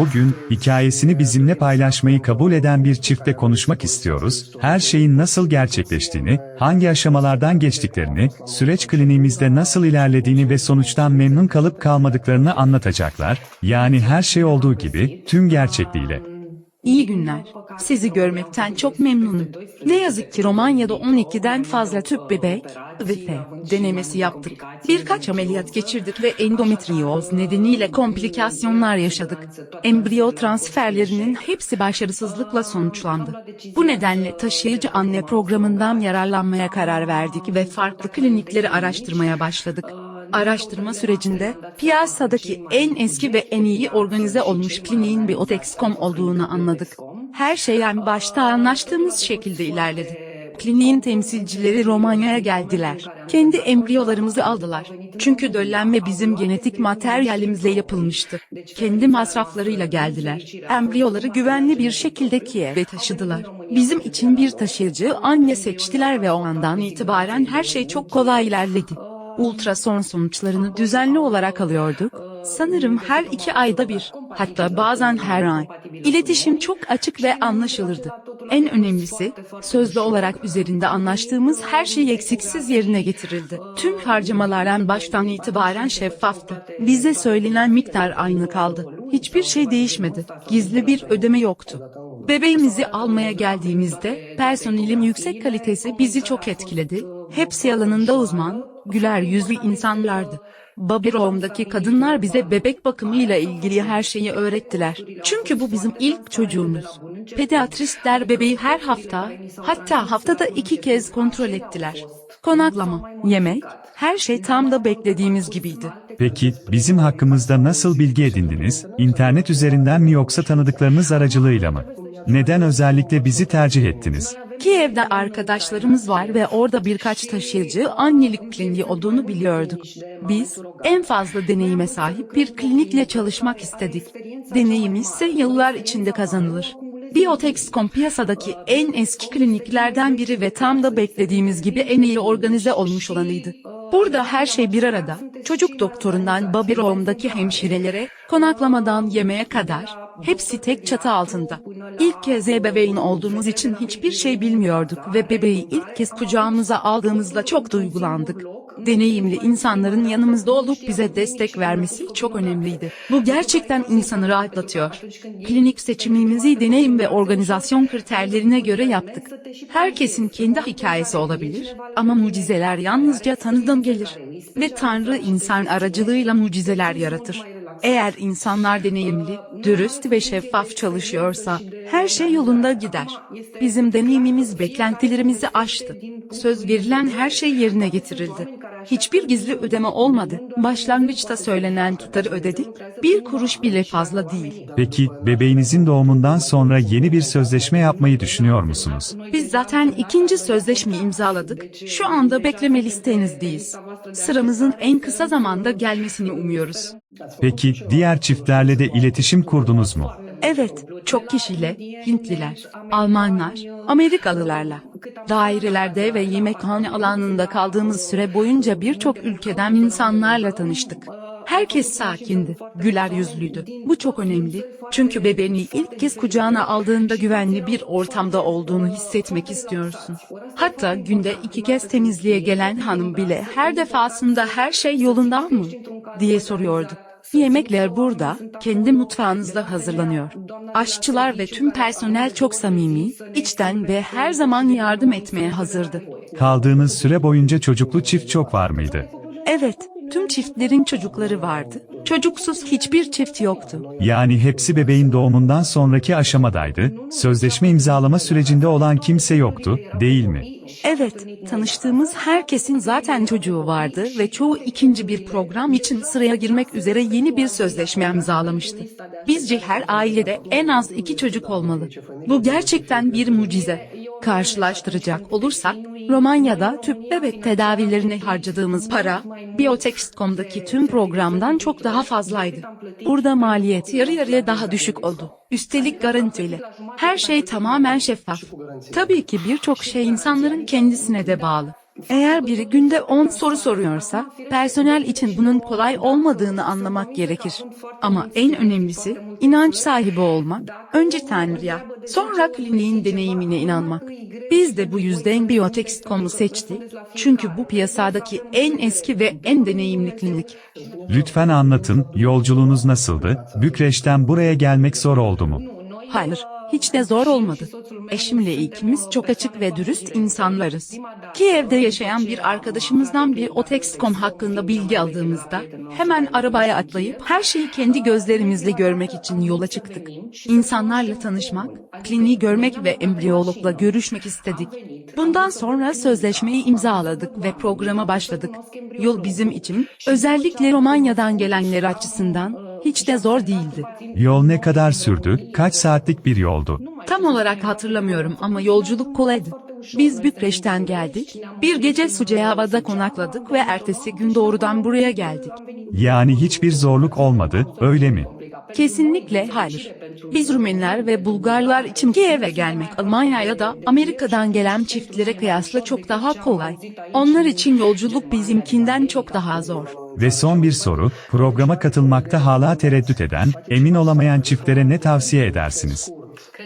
Bugün, hikayesini bizimle paylaşmayı kabul eden bir çiftle konuşmak istiyoruz. Her şeyin nasıl gerçekleştiğini, hangi aşamalardan geçtiklerini, süreç kliniğimizde nasıl ilerlediğini ve sonuçtan memnun kalıp kalmadıklarını anlatacaklar. Yani her şey olduğu gibi, tüm gerçekliğiyle. İyi günler. Sizi görmekten çok memnunum. Ne yazık ki Romanya'da 12'den fazla tüp bebek F denemesi yaptık. Birkaç ameliyat geçirdik ve endometrioz nedeniyle komplikasyonlar yaşadık. Embriyo transferlerinin hepsi başarısızlıkla sonuçlandı. Bu nedenle taşıyıcı anne programından yararlanmaya karar verdik ve farklı klinikleri araştırmaya başladık. Araştırma sürecinde piyasadaki en eski ve en iyi organize olmuş kliniğin Biotex.com olduğunu anladık. Her şey en başta anlaştığımız şekilde ilerledi. Kliniğin temsilcileri Romanya'ya geldiler. Kendi embriyolarımızı aldılar. Çünkü döllenme bizim genetik materyalimizle yapılmıştı. Kendi masraflarıyla geldiler. Embriyoları güvenli bir şekilde Kiev'e taşıdılar. Bizim için bir taşıyıcı anne seçtiler ve o andan itibaren her şey çok kolay ilerledi. Ultrason sonuçlarını düzenli olarak alıyorduk. Sanırım her iki ayda bir, hatta bazen her ay. İletişim çok açık ve anlaşılırdı. En önemlisi, sözlü olarak üzerinde anlaştığımız her şey eksiksiz yerine getirildi. Tüm harcamalar en baştan itibaren şeffaftı. Bize söylenen miktar aynı kaldı. Hiçbir şey değişmedi. Gizli bir ödeme yoktu. Bebeğimizi almaya geldiğimizde, personelin yüksek kalitesi bizi çok etkiledi. Hepsi alanında uzman, güler yüzlü insanlardı. Babyrom'daki kadınlar bize bebek bakımıyla ilgili her şeyi öğrettiler. Çünkü bu bizim ilk çocuğumuz. Pediatristler bebeği her hafta, hatta haftada iki kez kontrol ettiler. Konaklama, yemek, her şey tam da beklediğimiz gibiydi. Peki, bizim hakkımızda nasıl bilgi edindiniz? İnternet üzerinden mi yoksa tanıdıklarınız aracılığıyla mı? Neden özellikle bizi tercih ettiniz? Kiev'de arkadaşlarımız var ve orada birkaç taşıyıcı annelik kliniği olduğunu biliyorduk. Biz, en fazla deneyime sahip bir klinikle çalışmak istedik. Deneyim ise yıllar içinde kazanılır. Biotex.com piyasadaki en eski kliniklerden biri ve tam da beklediğimiz gibi en iyi organize olmuş olanıydı. Burada her şey bir arada, çocuk doktorundan Babyrom'daki hemşirelere, konaklamadan yemeğe kadar, hepsi tek çatı altında. İlk kez ebeveyn olduğumuz için hiçbir şey bilmiyorduk ve bebeği ilk kez kucağımıza aldığımızda çok duygulandık. Deneyimli insanların yanımızda olup bize destek vermesi çok önemliydi. Bu gerçekten insanı rahatlatıyor. Klinik seçimimizi deneyim ve organizasyon kriterlerine göre yaptık. Herkesin kendi hikayesi olabilir ama mucizeler yalnızca Tanrı'dan gelir. Ve Tanrı insan aracılığıyla mucizeler yaratır. Eğer insanlar deneyimli, dürüst ve şeffaf çalışıyorsa, her şey yolunda gider. Bizim deneyimimiz beklentilerimizi aştı. Söz verilen her şey yerine getirildi. Hiçbir gizli ödeme olmadı. Başlangıçta söylenen tutarı ödedik, bir kuruş bile fazla değil. Peki, bebeğinizin doğumundan sonra yeni bir sözleşme yapmayı düşünüyor musunuz? Biz zaten ikinci sözleşmeyi imzaladık. Şu anda bekleme listenizdeyiz. Sıramızın en kısa zamanda gelmesini umuyoruz. Peki, diğer çiftlerle de iletişim kurdunuz mu? Evet, çok kişiyle, Hintliler, Almanlar, Amerikalılarla. Dairelerde ve yemekhane alanında kaldığımız süre boyunca birçok ülkeden insanlarla tanıştık. Herkes sakindi, güler yüzlüydü. Bu çok önemli. Çünkü bebeğini ilk kez kucağına aldığında güvenli bir ortamda olduğunu hissetmek istiyorsun. Hatta günde iki kez temizliğe gelen hanım bile her defasında her şey yolunda mı? diye soruyordu. Yemekler burada, kendi mutfağınızda hazırlanıyor. Aşçılar ve tüm personel çok samimi, içten ve her zaman yardım etmeye hazırdı. Kaldığınız süre boyunca çocuklu çift çok var mıydı? Evet, tüm çiftlerin çocukları vardı. Çocuksuz hiçbir çift yoktu. Yani hepsi bebeğin doğumundan sonraki aşamadaydı, sözleşme imzalama sürecinde olan kimse yoktu, değil mi? Evet, tanıştığımız herkesin zaten çocuğu vardı ve çoğu ikinci bir program için sıraya girmek üzere yeni bir sözleşme imzalamıştı. Bizce her ailede en az iki çocuk olmalı. Bu gerçekten bir mucize. Karşılaştıracak olursak, Romanya'da tüp bebek tedavilerine harcadığımız para, Biotex.com'daki tüm programdan çok daha fazlaydı. Burada maliyet yarı yarıya daha düşük oldu. Üstelik garantili. Her şey tamamen şeffaf. Tabii ki birçok şey insanların kendisine de bağlı. Eğer biri günde 10 soru soruyorsa, personel için bunun kolay olmadığını anlamak gerekir. Ama en önemlisi, inanç sahibi olmak, önce Tanrı'ya, sonra kliniğin deneyimine inanmak. Biz de bu yüzden Biotex.com'u seçtik, çünkü bu piyasadaki en eski ve en deneyimli klinik. Lütfen anlatın, yolculuğunuz nasıldı? Bükreş'ten buraya gelmek zor oldu mu? Hayır, hiç de zor olmadı. Eşimle ikimiz çok açık ve dürüst insanlarız. Kiev'de yaşayan bir arkadaşımızdan bir Otex.com hakkında bilgi aldığımızda, hemen arabaya atlayıp her şeyi kendi gözlerimizle görmek için yola çıktık. İnsanlarla tanışmak, kliniği görmek ve embriyologla görüşmek istedik. Bundan sonra sözleşmeyi imzaladık ve programa başladık. Yol bizim için, özellikle Romanya'dan gelenler açısından, hiç de zor değildi. Yol ne kadar sürdü? Kaç saatlik bir yoldu? Tam olarak hatırlamıyorum ama yolculuk kolaydı. Biz Bükreş'ten geldik, bir gece Suceava'da konakladık ve ertesi gün doğrudan buraya geldik. Yani hiçbir zorluk olmadı, öyle mi? Kesinlikle hayır. Biz Rumeniler ve Bulgarlar için Kiev'e gelmek Almanya ya da Amerika'dan gelen çiftlere kıyasla çok daha kolay. Onlar için yolculuk bizimkinden çok daha zor. Ve son bir soru, programa katılmakta hala tereddüt eden, emin olamayan çiftlere ne tavsiye edersiniz?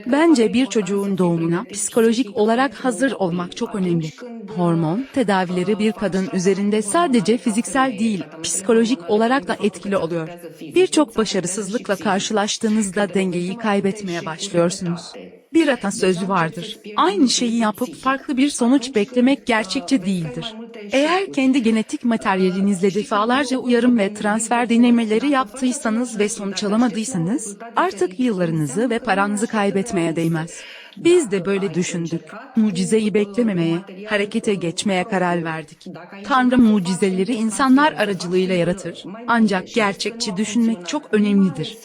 Bence bir çocuğun doğumuna psikolojik olarak hazır olmak çok önemli. Hormon tedavileri bir kadın üzerinde sadece fiziksel değil, psikolojik olarak da etkili oluyor. Birçok başarısızlıkla karşılaştığınızda dengeyi kaybetmeye başlıyorsunuz. Bir atasözü vardır. Aynı şeyi yapıp farklı bir sonuç beklemek gerçekçi değildir. Eğer kendi genetik materyalinizle defalarca uyarım ve transfer denemeleri yaptıysanız ve sonuç alamadıysanız, artık yıllarınızı ve paranızı kaybetmeye değmez. Biz de böyle düşündük. Mucizeyi beklememeye, harekete geçmeye karar verdik. Tanrı mucizeleri insanlar aracılığıyla yaratır. Ancak gerçekçi düşünmek çok önemlidir.